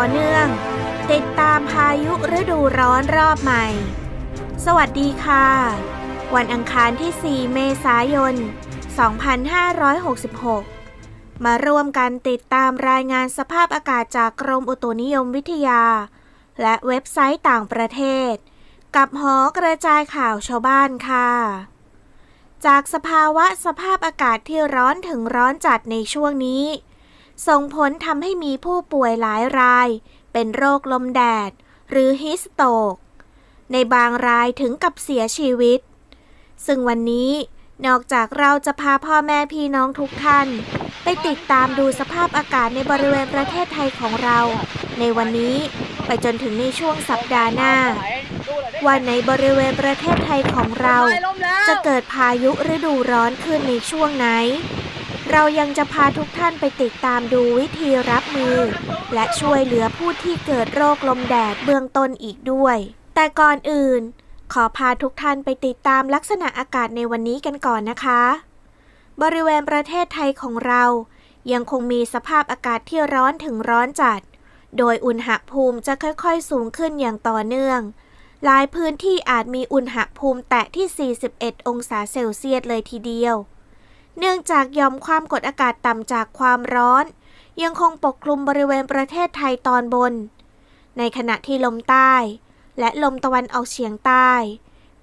อเนื่อง ติดตามพายุฤดูร้อนรอบใหม่ สวัสดีค่ะ วันอังคารที่ 4 เมษายน 2566 มาร่วมกันติดตามรายงานสภาพอากาศจากกรมอุตุนิยมวิทยา และเว็บไซต์ต่างประเทศ กับหอกระจายข่าวชาวบ้านค่ะ จากสภาวะสภาพอากาศที่ร้อนถึงร้อนจัดในช่วงนี้ ส่งผลทำให้มีผู้ป่วยหลายราย เป็นโรคลมแดด หรือฮิสโตก ในบางรายถึงกับเสียชีวิต ซึ่งวันนี้นอกจากเราจะพาพ่อแม่พี่น้องทุกท่าน ไปติดตามดูสภาพอากาศในบริเวณประเทศไทยของเรา ในวันนี้ไปจนถึงในช่วงสัปดาห์หน้า ว่าในบริเวณประเทศไทยของเรา จะเกิดพายุฤดูร้อนขึ้นในช่วงไหน เรายังจะพาทุกท่านไปติดตามดูวิธีรับมือ และช่วยเหลือผู้ที่เกิดโรคลมแดดเบื้องต้นอีกด้วย แต่ก่อนอื่น ขอพาทุกท่านไปติดตามลักษณะอากาศในวันนี้กันก่อนนะคะ บริเวณประเทศไทยของเรา ยังคงมีสภาพอากาศที่ร้อนถึงร้อนจัด โดยอุณหภูมิจะค่อยๆ สูงขึ้นอย่างต่อเนื่อง หลายพื้นที่อาจมีอุณหภูมิแตะที่ 41 องศาเซลเซียสเลยทีเดียว เนื่องจากยอมความกดอากาศต่ำจากความร้อน ยังคงปกคลุมบริเวณประเทศไทยตอนบน ในขณะที่ลมใต้ และลมตะวันออกเฉียงใต้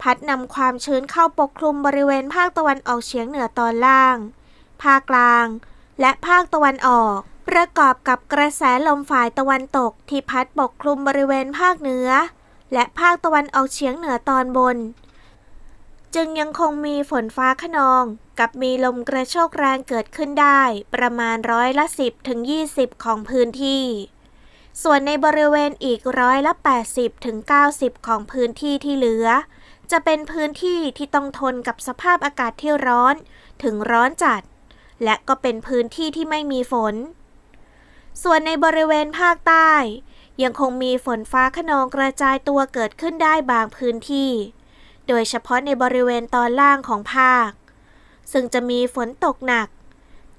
พัดนำความชื้นเข้าปกคลุมบริเวณภาคตะวันออกเฉียงเหนือตอนล่าง ภาคกลาง และภาคตะวันออก ประกอบกับกระแสลมฝ่ายตะวันตกที่พัดปกคลุมบริเวณภาคเหนือ และภาคตะวันออกเฉียงเหนือตอนบน จึงยังคงมีฝนฟ้าขนอง กับมีลมกระโชกแรงเกิดขึ้นได้ ประมาณร้อยละ 10ถึง20 ของพื้นที่ ส่วนในบริเวณอีกร้อยละ 80ถึง90 ของพื้นที่ที่เหลือ จะเป็นพื้นที่ที่ต้องทนกับสภาพอากาศที่ร้อนถึงร้อนจัด และก็เป็นพื้นที่ที่ไม่มีฝน ส่วนในบริเวณภาคใต้ ยังคงมีฝนฟ้าขนองกระจายตัวเกิดขึ้นได้บางพื้นที่ โดยเฉพาะในบริเวณตอนล่างของภาค ซึ่งจะมีฝนตกหนัก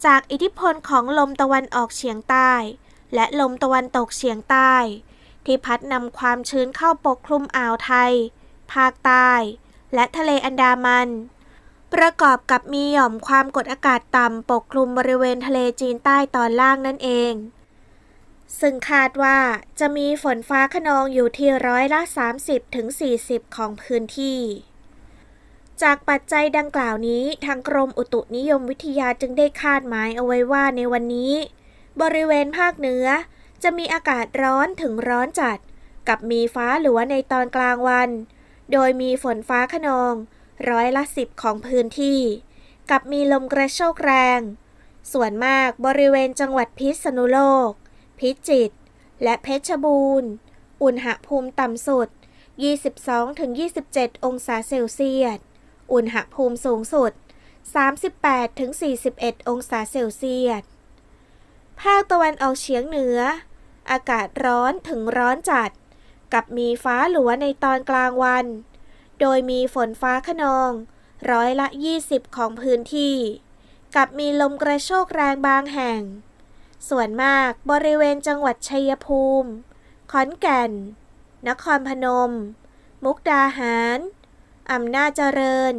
จากอิทธิพลของลมตะวันออกเฉียงใต้ และลมตะวันตกเฉียงใต้ ที่พัดนำความชื้นเข้าปกคลุมอ่าวไทย ภาคใต้ และทะเลอันดามัน ประกอบกับมีหย่อมความกดอากาศต่ำปกคลุมบริเวณทะเลจีนใต้ตอนล่างนั่นเอง ซึ่งคาดว่าจะมีฝนฟ้าขนองอยู่ที่ร้อยละ 30ถึง40 ของพื้นที่ จากปัจจัยดังกล่าวนี้ทางกรมอุตุนิยมวิทยาจึงได้คาดหมายเอาไว้ว่าในวันนี้ บริเวณภาคเหนือ จะมีอากาศร้อนถึงร้อนจัด กับมีฟ้าหลัวในตอนกลางวัน โดยมีฝนฟ้าขนอง ร้อยละ10ของพื้นที่ กับมีลมกระโชกแรง ส่วนมากบริเวณจังหวัดพิษณุโลก พิจิตร และเพชรบูรณ์ อุณหภูมิต่ำสุด 22-27 องศาเซลเซียส อุณหภูมิสูงสุด 38-41 องศาเซลเซียส ภาคตะวันออกเฉียงเหนือ อากาศร้อนถึงร้อนจัด กับมีฟ้าหลัวในตอนกลางวัน โดยมีฝนฟ้าขนองร้อยละ 20 ของพื้นที่ กับมีลมกระโชกแรงบางแห่ง ส่วนมากบริเวณจังหวัดชัยภูมิ ขอนแก่น นครพนม มุกดาหาร อำนาจเจริญ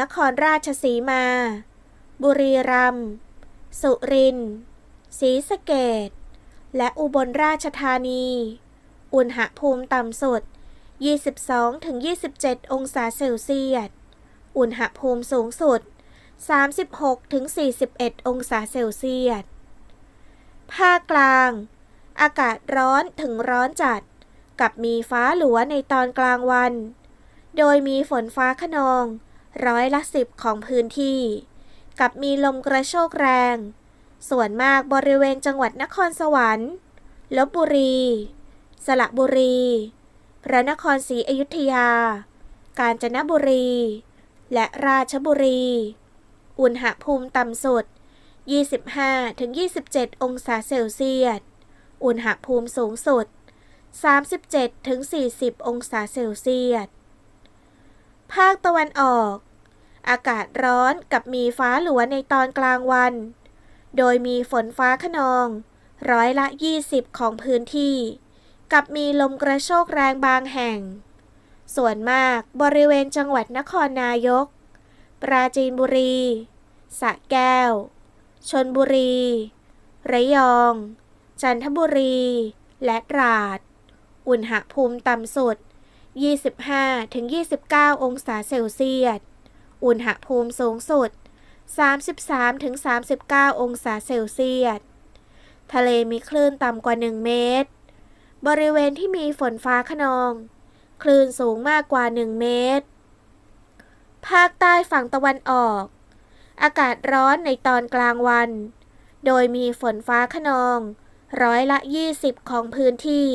นครราชสีมา บุรีรัมย์ สุรินทร์ศรีสะเกดและอุบลราชธานี อุณหภูมิต่ำสุด 22-27 องศาเซลเซียส อุณหภูมิสูงสุด 36-41 องศาเซลเซียส ภาคกลาง อากาศร้อนถึงร้อนจัด กับมีฟ้าหลัวในตอนกลางวัน โดยมีฝนฟ้าขนอง ร้อยละสิบของพื้นที่ กับมีลมกระโชกแรง ส่วนมากบริเวณจังหวัดนครสวรรค์ลบบุรี สระบุรี พระนครศรีอยุธยา กาญจนบุรี และราชบุรี อุณหภูมิต่ำสุด 25-27 องศาเซลเซียส อุณหภูมิสูงสุด 37-40 องศาเซลเซียส ภาคตะวันออก อากาศร้อนกับมีฟ้าหลัวในตอนกลางวัน โดยมีฝนฟ้าขนอง ร้อยละ 20 ของพื้นที่ กับมีลมกระโชกแรงบางแห่ง ส่วนมากบริเวณจังหวัดนครนายก ปราจีนบุรีสระแก้ว ชนบุรี ระยอง จันทบุรี และตราด อุณหภูมิต่ำสุด 25-29 องศาเซลเซียส อุณหภูมิสูงสุด 33-39 องศาเซลเซียส ทะเลมีคลื่นต่ำกว่า 1 เมตร บริเวณที่มีฝนฟ้าขนอง คลื่นสูงมากกว่า 1 เมตร ภาคใต้ฝั่งตะวันออก อากาศร้อนในตอนกลางวัน โดยมีฝนฟ้าขนอง ร้อยละ 20 ของพื้นที่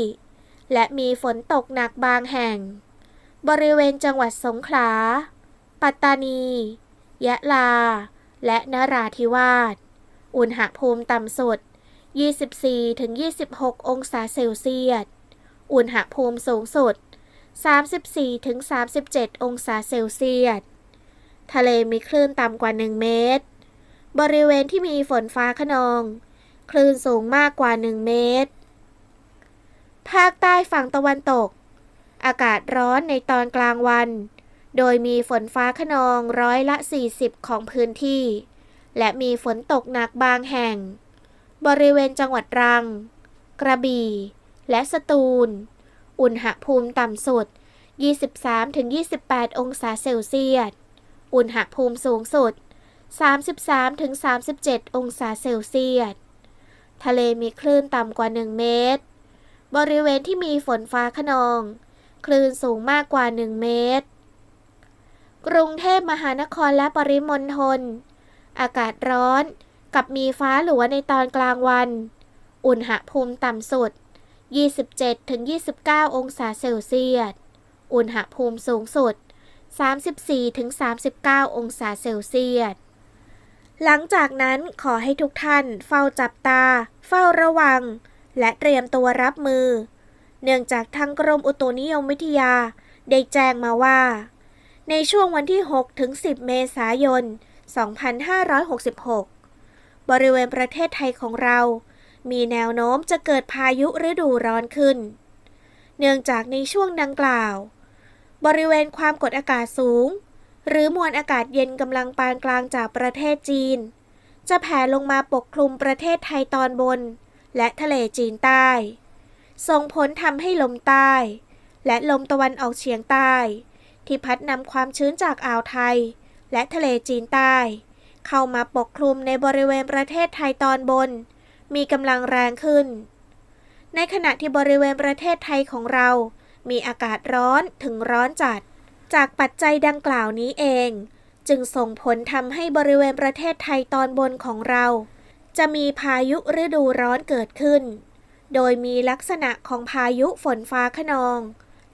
และมีฝนตกหนักบางแห่ง บริเวณจังหวัดสงขลา ปัตตานี ยะลา และนราธิวาส อุณหภูมิต่ำสุด 24-26 องศาเซลเซียส อุณหภูมิสูงสุด 34-37 องศาเซลเซียส ทะเลมีคลื่นต่ำกว่า 1 เมตร บริเวณที่มีฝนฟ้าขนอง คลื่นสูงมากกว่า 1 เมตร ภาคใต้ฝั่งตะวันตก อากาศร้อนในตอนกลางวัน โดยมีฝนฟ้าขนองร้อยละ 40 ของพื้นที่ และมีฝนตกหนักบางแห่ง บริเวณจังหวัดตรัง กระบี่ และสตูล อุณหภูมิต่ำสุด 23-28 องศาเซลเซียส อุณหภูมิสูงสุด 33-37 องศาเซลเซียส ทะเลมีคลื่นต่ำกว่า 1 เมตร บริเวณที่มีฝนฟ้าขนอง คลื่นสูงมากกว่า 1 เมตร กรุงเทพมหานครและปริมณฑล อากาศร้อนกับมีฟ้าหลัวในตอนกลางวัน อุณหภูมิต่ำสุด 27-29 องศาเซลเซียส อุณหภูมิสูงสุด 34-39 องศาเซลเซียส หลังจากนั้นขอให้ทุกท่านเฝ้าจับตา เฝ้าระวัง และเตรียมตัวรับมือ เนื่องจากทางกรมอุตุนิยมวิทยา ได้แจ้งมาว่า ในช่วงวันที่6ถึง10 เมษายน 2566 บริเวณประเทศไทยของเรา มีแนวโน้มจะเกิดพายุฤดูร้อนขึ้น เนื่องจากในช่วงดังกล่าว บริเวณความกดอากาศสูง หรือมวลอากาศเย็นกำลังปานกลางจากประเทศจีน จะแผ่ลงมาปกคลุมประเทศไทยตอนบน และทะเลจีนใต้ ส่งผลทำให้ลมใต้ และลมตะวันออกเฉียงใต้ ที่พัดนำความชื้นจากอ่าวไทย และทะเลจีนใต้ เข้ามาปกคลุมในบริเวณประเทศไทยตอนบน มีกำลังแรงขึ้น ในขณะที่บริเวณประเทศไทยของเรา มีอากาศร้อนถึงร้อนจัด จากปัจจัยดังกล่าวนี้เอง จึงส่งผลทำให้บริเวณประเทศไทยตอนบนของเรา จะมีพายุฤดูร้อนเกิดขึ้น โดยมีลักษณะของพายุฝนฟ้าขนอง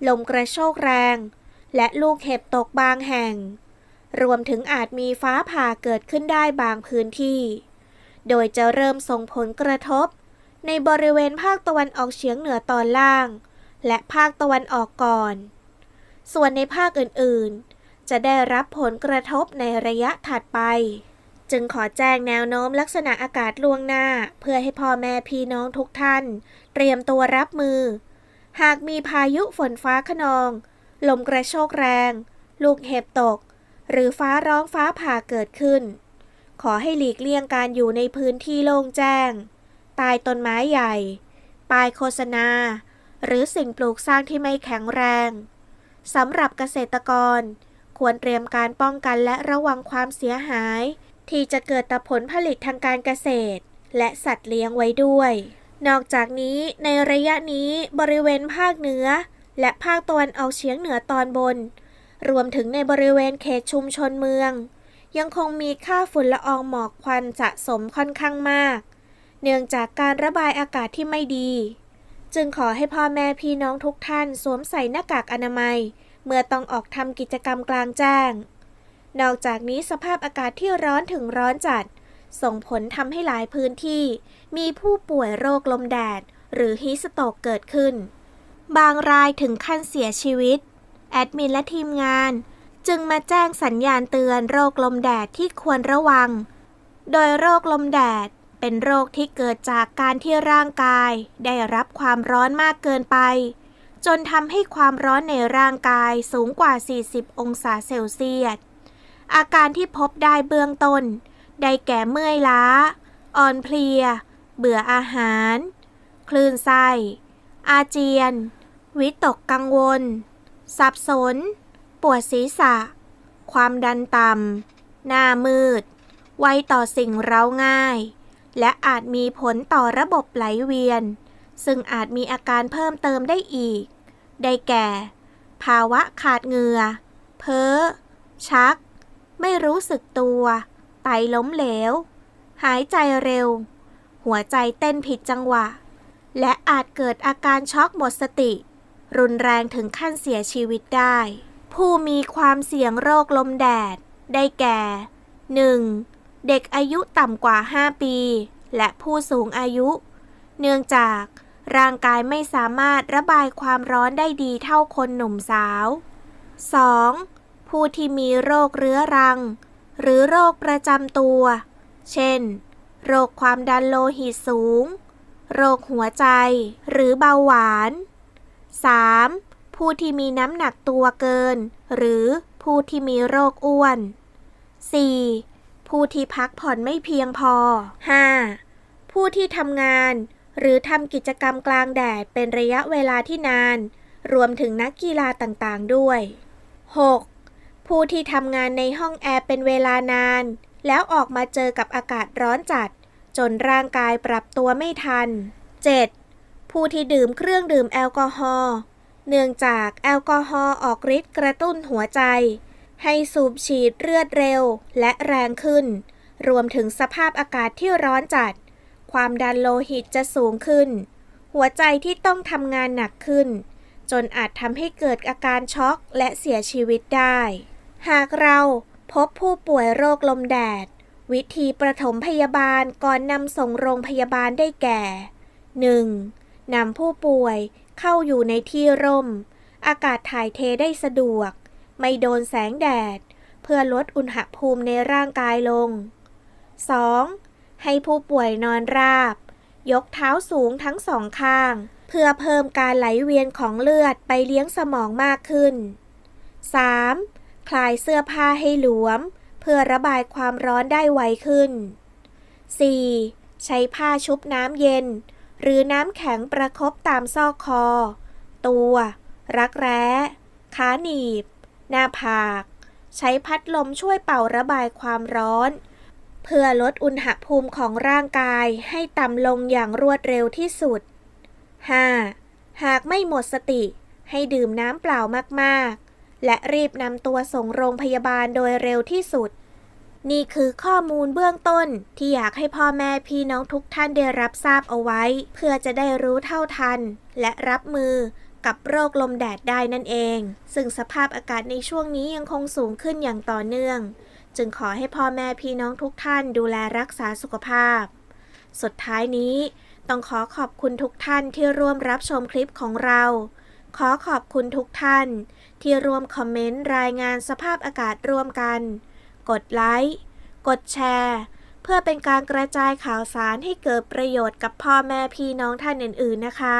ลมกระโชกแรง และลูกเห็บตกบางแห่ง รวมถึงอาจมีฟ้าผ่าเกิดขึ้นได้บางพื้นที่ โดยจะเริ่มส่งผลกระทบในบริเวณภาคตะวันออกเฉียงเหนือตอนล่าง และภาคตะวันออกก่อน ส่วนในภาคอื่นๆ จะได้รับผลกระทบในระยะถัดไป จึงขอแจ้งแนวโน้มลักษณะอากาศล่วงหน้า เพื่อให้พ่อแม่พี่น้องทุกท่าน เตรียมตัวรับมือ หากมีพายุฝนฟ้าขนอง ลมกระโชกแรง ลูกเห็บตก หรือฟ้าร้องฟ้าผ่าเกิดขึ้น ขอให้หลีกเลี่ยงการอยู่ในพื้นที่โล่งแจ้ง ใต้ต้นไม้ใหญ่ป้ายโฆษณา หรือสิ่งปลูกสร้างที่ไม่แข็งแรงสำหรับเกษตรกร ควรเตรียมการป้องกันและระวังความเสียหาย ที่จะเกิดต่อผลผลิตทางการเกษตร และสัตว์เลี้ยงไว้ด้วย นอกจากนี้ในระยะนี้บริเวณภาคเหนือ และภาคตะวันออกเฉียงเหนือตอนบน รวมถึงในบริเวณเขตชุมชนเมือง ยังคงมีค่าฝุ่นละอองหมอกควันสะสมค่อนข้างมาก เนื่องจากการระบายอากาศที่ไม่ดี จึงขอให้พ่อแม่พี่น้องทุกท่านสวมใส่หน้ากากอนามัย เมื่อต้องออกทำกิจกรรมกลางแจ้ง นอกจากนี้สภาพอากาศที่ร้อนถึงร้อนจัด ส่งผลทำให้หลายพื้นที่ มีผู้ป่วยโรคลมแดด หรือฮีสโตกเกิดขึ้น บางรายถึงขั้นเสียชีวิต แอดมินและทีมงาน จึงมาแจ้งสัญญาณเตือนโรคลมแดดที่ควรระวัง โดยโรคลมแดด เป็นโรคที่เกิดจากการที่ร่างกาย ได้รับความร้อนมากเกินไป จนทำให้ความร้อนในร่างกายสูงกว่า 40 องศาเซลเซียส อาการที่พบได้เบื้องต้น ได้แก่เมื่อยล้า อ่อนเพลีย เบื่ออาหาร คลื่นไส้ อาเจียน วิตกกังวล สับสน ปวดศีรษะ ความดันต่ำหน้ามืด ไวต่อสิ่งเร้าง่าย และอาจมีผลต่อระบบไหลเวียน ซึ่งอาจมีอาการเพิ่มเติมได้อีก ได้แก่ ภาวะขาดเหงื่อ เพ้อ ชัก ไม่รู้สึกตัว ไตล้มเหลว หายใจเร็ว หัวใจเต้นผิดจังหวะ และอาจเกิดอาการช็อกหมดสติ รุนแรงถึงขั้นเสียชีวิตได้ ผู้มีความเสี่ยงโรคลมแดด ได้แก่ 1. เด็กอายุต่ำกว่า 5 ปี และผู้สูงอายุ เนื่องจากร่างกายไม่สามารถระบายความร้อนได้ดีเท่าคนหนุ่มสาว 2. ผู้ที่มีโรคเรื้อรัง หรือโรคประจำตัว เช่น โรคความดันโลหิตสูง โรคหัวใจ หรือเบาหวาน 3. ผู้ที่มีน้ำหนักตัวเกิน หรือผู้ที่มีโรคอ้วน 4. ผู้ที่พักผ่อนไม่เพียงพอ 5. ผู้ที่ทำงาน หรือทำกิจกรรมกลางแดดเป็นระยะเวลาที่นาน รวมถึงนักกีฬาต่างๆ ด้วย 6. ผู้ที่ทำงานในห้องแอร์เป็นเวลานาน แล้วออกมาเจอกับอากาศร้อนจัด จนร่างกายปรับตัวไม่ทัน 7. ผู้ที่ดื่มเครื่องดื่มแอลกอฮอล์เนื่องจากแอลกอฮอล์ออกฤทธิ์กระตุ้นหัวใจ ให้สูบฉีดเลือดเร็วและแรงขึ้น รวมถึงสภาพอากาศที่ร้อนจัด ความดันโลหิตจะสูงขึ้น หัวใจที่ต้องทำงานหนักขึ้น จนอาจทำให้เกิดอาการช็อกและเสียชีวิตได้ หากเราพบผู้ป่วยโรคลมแดด วิธีประถมพยาบาลก่อนนำส่งโรงพยาบาลได้แก่ 1. นำผู้ป่วยเข้าอยู่ในที่ร่ม อากาศถ่ายเทได้สะดวก ไม่โดนแสงแดด เพื่อลดอุณหภูมิในร่างกายลง 2. ให้ผู้ป่วยนอนราบ ยกเท้าสูงทั้งสองข้าง เพื่อเพิ่มการไหลเวียนของเลือดไปเลี้ยงสมองมากขึ้น 3. คลายเสื้อผ้าให้หลวม เพื่อระบายความร้อนได้ไวขึ้น 4. ใช้ผ้าชุบน้ำเย็น หรือน้ำแข็งประคบตามซอกคอ ตัว รักแร้ ขาหนีบ หน้าผาก ใช้พัดลมช่วยเป่าระบายความร้อน เพื่อลดอุณหภูมิของร่างกายให้ต่ำลงอย่างรวดเร็วที่สุด 5. หากไม่หมดสติ ให้ดื่มน้ำเปล่ามากๆ และรีบนำตัวส่งโรงพยาบาลโดยเร็วที่สุด นี่คือข้อมูลเบื้องต้นที่อยากให้พ่อแม่พี่น้องทุกท่านได้รับทราบเอาไว้ เพื่อจะได้รู้เท่าทัน และรับมือ กับโรคลมแดดได้นั่นเอง ซึ่งสภาพอากาศในช่วงนี้ยังคงสูงขึ้นอย่างต่อเนื่อง จึงขอให้พ่อแม่พี่น้องทุกท่านดูแลรักษาสุขภาพ สุดท้ายนี้ต้องขอขอบคุณทุกท่านที่ร่วมรับชมคลิปของเรา ขอขอบคุณทุกท่าน ที่ร่วมคอมเมนต์รายงานสภาพอากาศร่วมกัน กดไลค์ กดแชร์เพื่อเป็นการกระจายข่าวสารให้เกิดประโยชน์กับพ่อแม่พี่น้องท่านอื่น ๆ นะคะ